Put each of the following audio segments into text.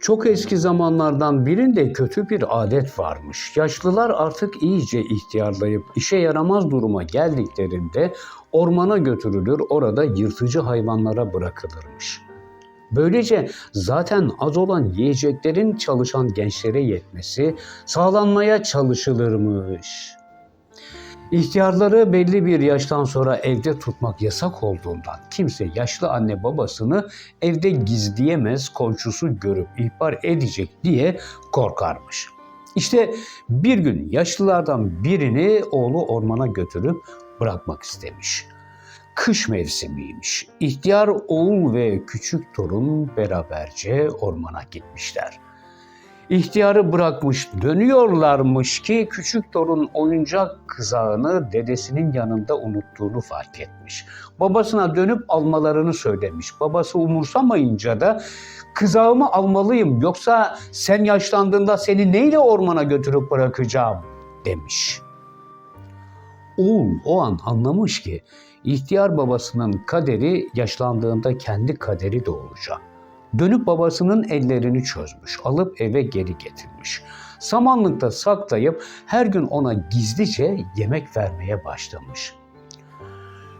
Çok eski zamanlardan birinde kötü bir adet varmış. Yaşlılar artık iyice ihtiyarlayıp işe yaramaz duruma geldiklerinde ormana götürülür, orada yırtıcı hayvanlara bırakılırmış. Böylece zaten az olan yiyeceklerin çalışan gençlere yetmesi sağlanmaya çalışılırmış. İhtiyarları belli bir yaştan sonra evde tutmak yasak olduğundan kimse yaşlı anne babasını evde gizleyemez, komşusu görüp ihbar edecek diye korkarmış. İşte bir gün yaşlılardan birini oğlu ormana götürüp bırakmak istemiş. Kış mevsimiymiş. İhtiyar oğul ve küçük torun beraberce ormana gitmişler. İhtiyarı bırakmış dönüyorlarmış ki küçük torun oyuncak kızağını dedesinin yanında unuttuğunu fark etmiş. Babasına dönüp almalarını söylemiş. Babası umursamayınca da kızağımı almalıyım yoksa sen yaşlandığında seni neyle ormana götürüp bırakacağım demiş. Oğul o an anlamış ki ihtiyar babasının kaderi yaşlandığında kendi kaderi de olacak. Dönüp babasının ellerini çözmüş, alıp eve geri getirmiş. Samanlıkta saklayıp her gün ona gizlice yemek vermeye başlamış.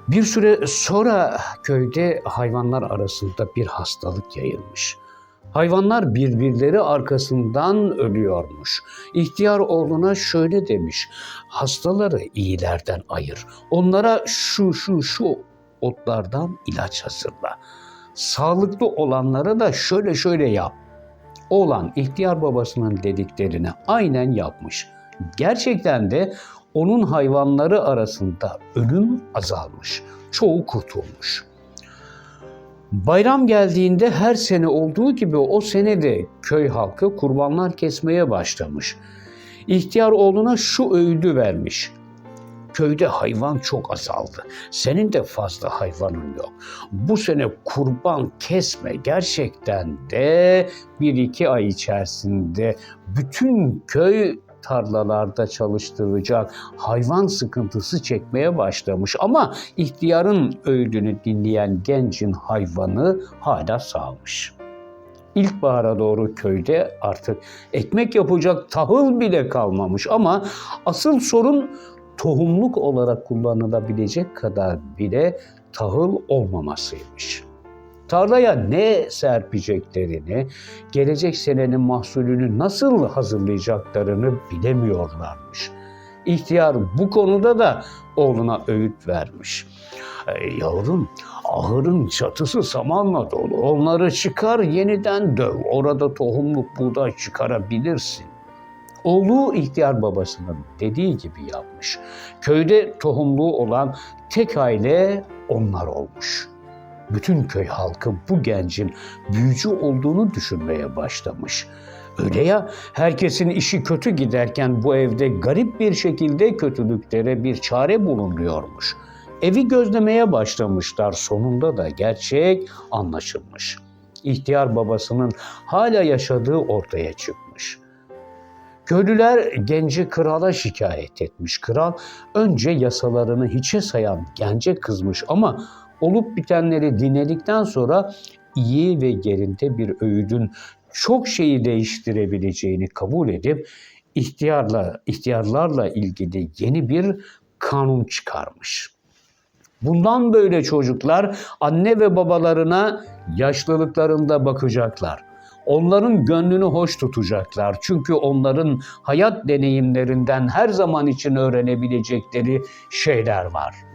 Bir süre sonra köyde hayvanlar arasında bir hastalık yayılmış. Hayvanlar birbirleri arkasından ölüyormuş. İhtiyar oğluna şöyle demiş. Hastaları iyilerden ayır. Onlara şu şu şu otlardan ilaç hazırla. Sağlıklı olanlara da şöyle şöyle yap. Oğlan ihtiyar babasının dediklerini aynen yapmış. Gerçekten de onun hayvanları arasında ölüm azalmış. Çoğu kurtulmuş. Bayram geldiğinde her sene olduğu gibi o sene de köy halkı kurbanlar kesmeye başlamış. İhtiyar oğluna şu öğüdü vermiş. Köyde hayvan çok azaldı. Senin de fazla hayvanın yok. Bu sene kurban kesme gerçekten de bir iki ay içerisinde bütün köy tarlalarda çalıştıracak hayvan sıkıntısı çekmeye başlamış ama ihtiyarın öğüdünü dinleyen gencin hayvanı hala sağmış. İlkbahara doğru köyde artık ekmek yapacak tahıl bile kalmamış ama asıl sorun tohumluk olarak kullanılabilecek kadar bile tahıl olmamasıymış. Tarlaya ne serpeceklerini, gelecek senenin mahsulünü nasıl hazırlayacaklarını bilemiyorlarmış. İhtiyar bu konuda da oğluna öğüt vermiş. "Ey yavrum, ahırın çatısı samanla dolu. Onları çıkar yeniden döv. Orada tohumluk buğday çıkarabilirsin. Oğlu ihtiyar babasının dediği gibi yapmış. Köyde tohumluğu olan tek aile onlar olmuş. Bütün köy halkı bu gencin büyücü olduğunu düşünmeye başlamış. Öyle ya herkesin işi kötü giderken bu evde garip bir şekilde kötülüklere bir çare bulunuyormuş. Evi gözlemeye başlamışlar sonunda da gerçek anlaşılmış. İhtiyar babasının hala yaşadığı ortaya çıkmış. Köylüler genci krala şikayet etmiş. Kral önce yasalarını hiçe sayan gence kızmış ama olup bitenleri dinledikten sonra iyi ve yerinde bir öğüdün çok şeyi değiştirebileceğini kabul edip ihtiyarla ihtiyarlarla ilgili yeni bir kanun çıkarmış. Bundan böyle çocuklar anne ve babalarına yaşlılıklarında bakacaklar. Onların gönlünü hoş tutacaklar. Çünkü onların hayat deneyimlerinden her zaman için öğrenebilecekleri şeyler var.